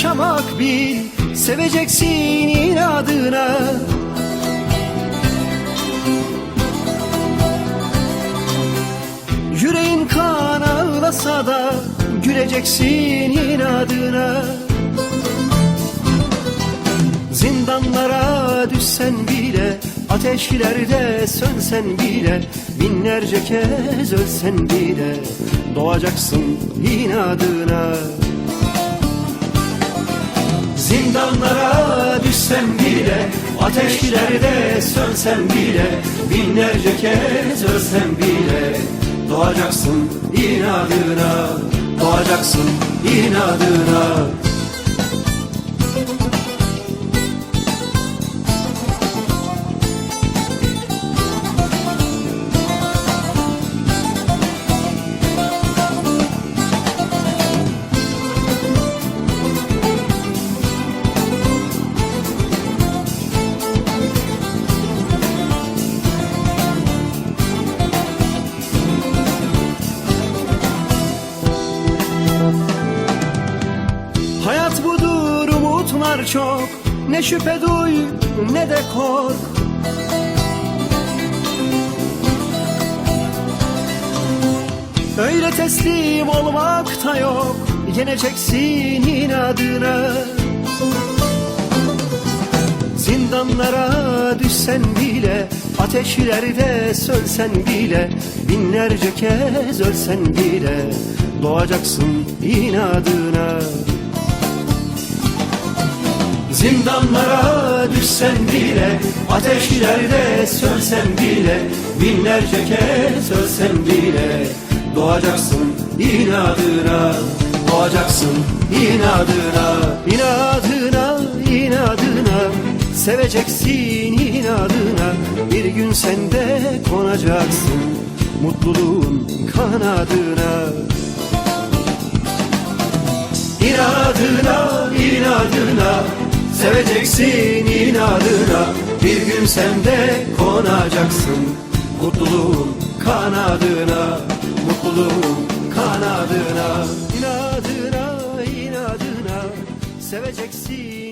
yaşamak bil Seveceksin inadına. Yüreğin kan ağlasa da Güleceksin inadına. Zindanlara düşsen bile Ateşlerde sönsen bile Binlerce kez ölsen bile Doğacaksın inadına Zindanlara düşsen bile Ateşlerde sönsen bile Binlerce kez ölsen bile. Doğacaksın inadına Doğacaksın inadına umutlar çok Ne şüphe duy ne de kork. Öyle teslim olmak da yok Yeneceksin inadına. Zindanlara düşsen bile Ateşlerde sönsen bile Binlerce kez ölsen bile Doğacaksın inadına Zindanlara düşsen bile Ateşlerde sönsen bile Binlerce kez ölsen bile Doğacaksın inadına Doğacaksın inadına İnadına inadına Seveceksin inadına Bir gün sen de konacaksın Mutluluğun kanadına. İnadına, inadına Seveceksin inadına. Bir gün sen de konacaksın Mutluluğun kanadına. Mutluluğun kanadına. İnadına, inadına. Seveceksin